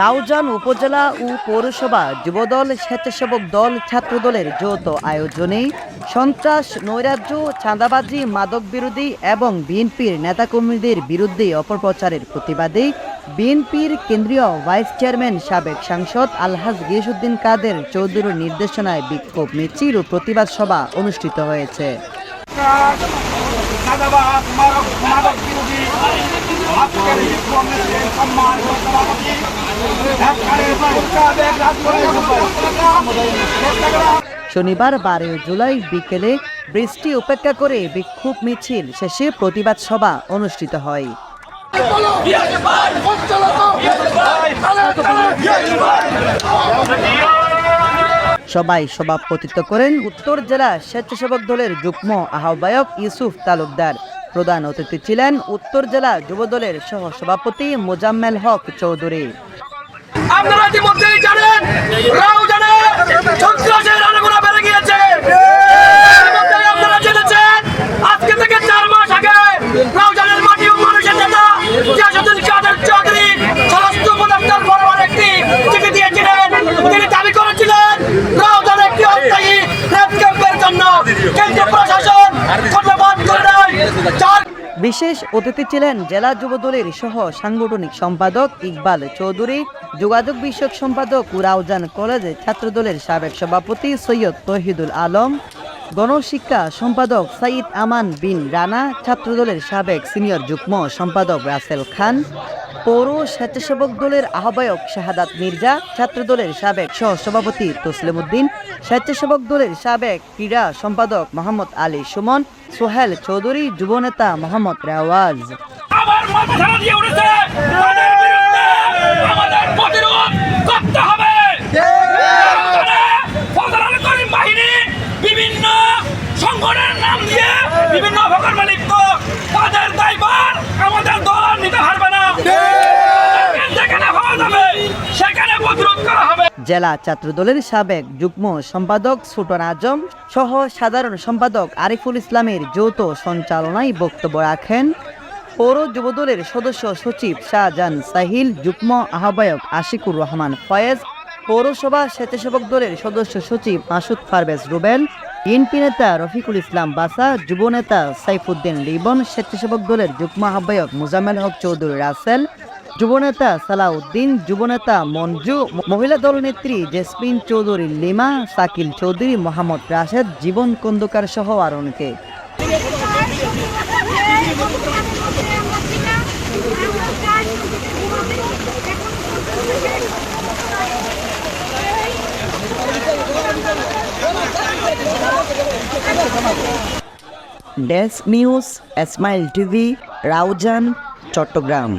রাউজান উপজেলা ও পৌরসভা যুবদল স্বেচ্ছাসেবক দল ছাত্রদলের যৌথ আয়োজনে সন্ত্রাস, নৈরাজ্য, চাঁদাবাজি, মাদক বিরোধী এবং বিএনপির নেতাকর্মীদের বিরুদ্ধে অপপ্রচারের প্রতিবাদে বিএনপির কেন্দ্রীয় ভাইস চেয়ারম্যান, সাবেক সাংসদ আলহাজ গিয়াসুদ্দিন কাদের চৌধুরীর নির্দেশনায় বিক্ষোভ মিছিল ও প্রতিবাদ সভা অনুষ্ঠিত হয়েছে। সাদাবাদ মাদক মাদক বিরোধী। আজকের এই কংগ্রেসের সম্মানিত সভাপতি একবারে উৎসাহের রাজপরিবার শনিবার বারো জুলাই বিকেলে বৃষ্টি উপেক্ষা করে বিক্ষোভ মিছিল শেষে প্রতিবাদ সভা অনুষ্ঠিত হয়। সবাই সভাপতিত্ব করেন উত্তর জেলা স্বেচ্ছাসেবক দলের যুগ্ম আহ্বায়ক ইউসুফ তালুকদার। প্রধান অতিথি ছিলেন উত্তর জেলা যুবদলের সহ সভাপতি মোজাম্মেল হক চৌধুরী। আপনারা ইতিমধ্যেই জানেন রাও জানে সন্ত্রাসের বেড়ে গিয়েছে। বিশেষ অতিথি ছিলেন জেলা যুবদলের সহ সাংগঠনিক সম্পাদক ইকবাল চৌধুরী, যোগাযোগ বিষয়ক সম্পাদক রাউজান কলেজে ছাত্রদলের সাবেক সভাপতি সৈয়দ তহিদুল আলম, গণশিক্ষা সম্পাদক সাইদ আমান বিন রানা, ছাত্রদলের সাবেক সিনিয়র যুগ্ম সম্পাদক রাসেল খান পৌর স্বেচ্ছাসেবক দলের আহ্বায়ক শাহাদাত মির্জা, ছাত্রদলের সাবেক সহ সভাপতি তসলিম উদ্দিন স্বেচ্ছাসেবক দলের সাবেক ক্রীড়া সম্পাদক মোহাম্মদ আলী সুমন, সোহেল চৌধুরী যুবনেতা মোহাম্মদ রেওয়াজ। বিভিন্ন সংগঠনের নাম দিয়ে বিভিন্ন তাদের আমাদের দল নিতে জেলা ছাত্রদলের সাবেক যুগ্ম সম্পাদক সুটন আজম সহ সাধারণ সম্পাদক আরিফুল ইসলামের যৌথ সঞ্চালনায় বক্তব্য রাখেন। পৌর যুবদলের সদস্য সচিব শাহজাহান সাহিল, যুগ্ম আহ্বায়ক আশিকুর রহমান ফয়েজ, পৌরসভা স্বেচ্ছাসেবক দলের সদস্য সচিব মাসুদ ফারবেজ রুবেল, বিএনপি নেতা রফিকুল ইসলাম বাসা, যুব নেতা সাইফুদ্দিন লিবন, স্বেচ্ছাসেবক দলের যুগ্ম আহ্বায়ক মুজাম্মেল হক চৌধুরী রাসেল যুবনেতা সালাউদ্দিন যুবনেতা মঞ্জু, মহিলা দল নেত্রী জেসমিন চৌধুরী, লিমা সাকিল চৌধুরী, মোহাম্মদ রাশেদ, জীবন কন্দকার সহ আর অনেকে। Desk news Ismail TV, Raozan, Chattogram.